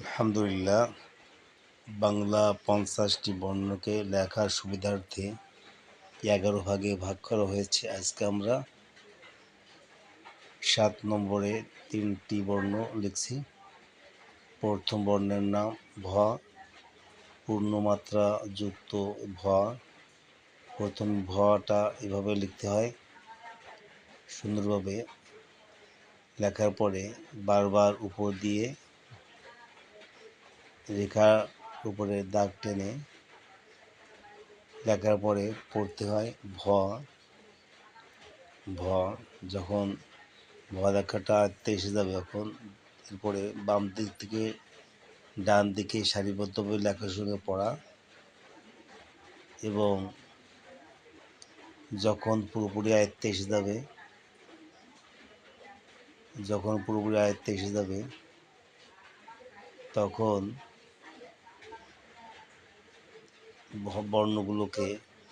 আলহামদুলিল্লাহ, বাংলা পঞ্চাশটি বর্ণকে লেখার সুবিধার্থে এগারো ভাগে ভাগ করা হয়েছে। আজকে আমরা সাত নম্বরে তিনটি বর্ণ লিখছি। প্রথম বর্ণের নাম ভ, পূর্ণমাত্রা যুক্ত ভ। প্রথম ভটা এভাবে লিখতে হয়। সুন্দরভাবে লেখার পরে বারবার উপর দিয়ে রেখার উপরে দাগ টেনে লেখার পরে পড়তে হয় ভ। ভ যখন ভ লেখাটা আয়ত্তে এসে যাবে তখন এরপরে বাম দিক থেকে ডান দিকে সারিবদ্ধভাবে লেখার সঙ্গে পড়া এবং যখন পুরোপুরি আয়ত্তে এসে যাবে, যখন পুরোপুরি আয়ত্তে এসে যাবে, তখন বর্ণগুলোকে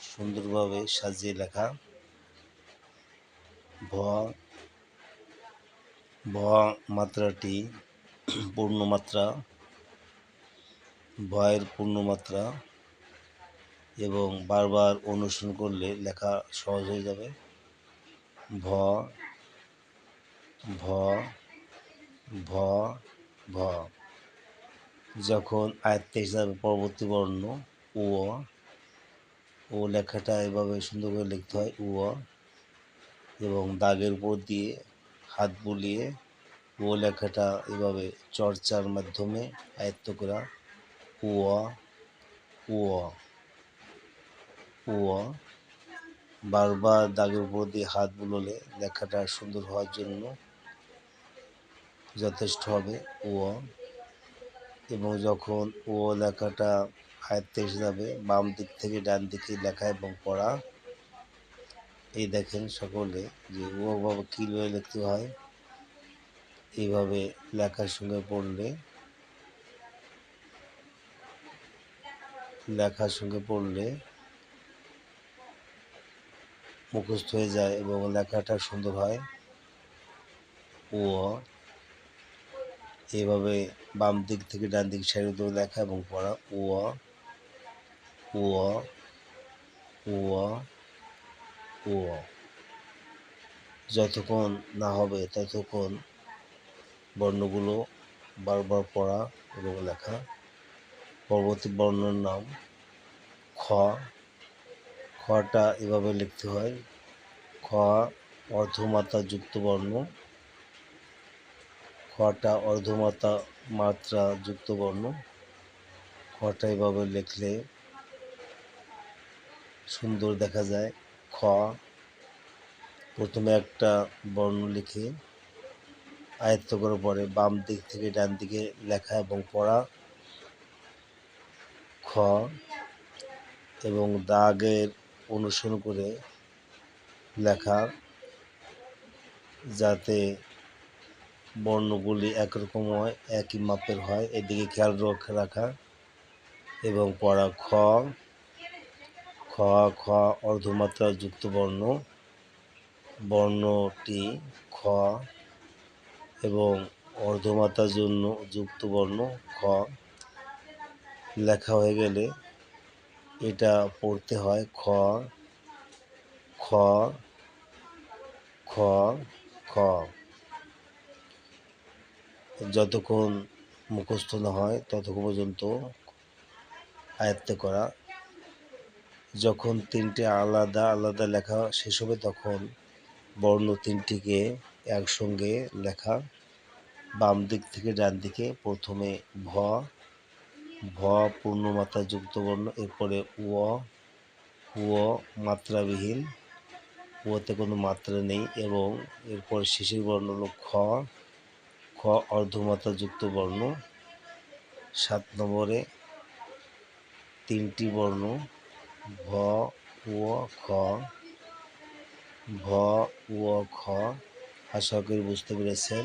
সুন্দরভাবে সাজিয়ে লেখা। ভ ভ মাত্রাটি পূর্ণমাত্রা, ভয়ের পূর্ণমাত্রা এবং বারবার অনুসরণ করলে লেখা সহজ হয়ে যাবে। ভ ভ ভ ভ। যখন আয়ত্তে হিসাবে পরবর্তী বর্ণ উ ও লেখাটা এভাবে সুন্দর করে লিখতে হয়, উ এবং দাগের উপর দিয়ে হাত বুলিয়ে ও লেখাটা এভাবে চর্চার মাধ্যমে আয়ত্ত করা, উ উ উ বারবার দাগের উপর দিয়ে হাত বুলোলে লেখাটা সুন্দর হওয়ার জন্য যথেষ্ট হবে ও এবং যখন ও লেখাটা আয়ত্তে এসে যাবে বাম দিক থেকে ডান দিকে লেখা এবং পড়া। এই দেখেন সকলে যে ও বাবা কীভাবে লিখতে হয়, এইভাবে লেখার সঙ্গে পড়লে, লেখার সঙ্গে পড়লে মুখস্থ হয়ে যায় এবং লেখাটা সুন্দর হয়। ও এভাবে বাম দিক থেকে ডান দিক সারিতে লেখা এবং পড়া। ও ও ও যতক্ষণ না হবে, ততক্ষণ বর্ণগুলো বারবার পড়া এবং লেখা। পরবর্তী বর্ণের নাম খ। খটা এভাবে লিখতে হয়। খ অর্ধমাত্রা যুক্ত বর্ণ। খটা অর্ধমাত্রা মাত্রা যুক্ত বর্ণ। খটা এভাবে লিখলে সুন্দর দেখা যায়। খ, প্রথমে একটা বর্ণ লিখে আয়ত্ত করার পরে বাম দিক থেকে ডান দিকে লেখা এবং পড়া। খ, এবং দাগের অনুসরণ করে লেখা যাতে বর্ণগুলি একরকম হয়, একই মাপের হয়। এদিকে খেয়াল রাখা এবং পড়া। খ খ খ অর্ধমাত্রা যুক্ত বর্ণ, বর্ণটি খ এবং অর্ধমাত্রার জন্য যুক্ত বর্ণ খ লেখা হয়ে গেলে এটা পড়তে হয় খ খ খ খ যতক্ষণ মুখস্থ না হয় ততক্ষণ পর্যন্ত আয়ত্ত করা যখন তিনটে আলাদা আলাদা লেখা শেষ হবে, তখন বর্ণ তিনটিকে একসঙ্গে লেখা বাম দিক থেকে ডান দিকে, প্রথমে ভ ভ পূর্ণমাত্রা যুক্ত বর্ণ, এরপরে উ উ মাত্রাবিহীন, ওতে কোনো মাত্রা নেই এবং এরপর শেষের বর্ণ হল খ খ অর্ধমাত্রা যুক্ত বর্ণ, সাত নম্বরে তিনটি বর্ণ ভ ও খ ভ ও খ আশা করি বুঝতে পেরেছেন।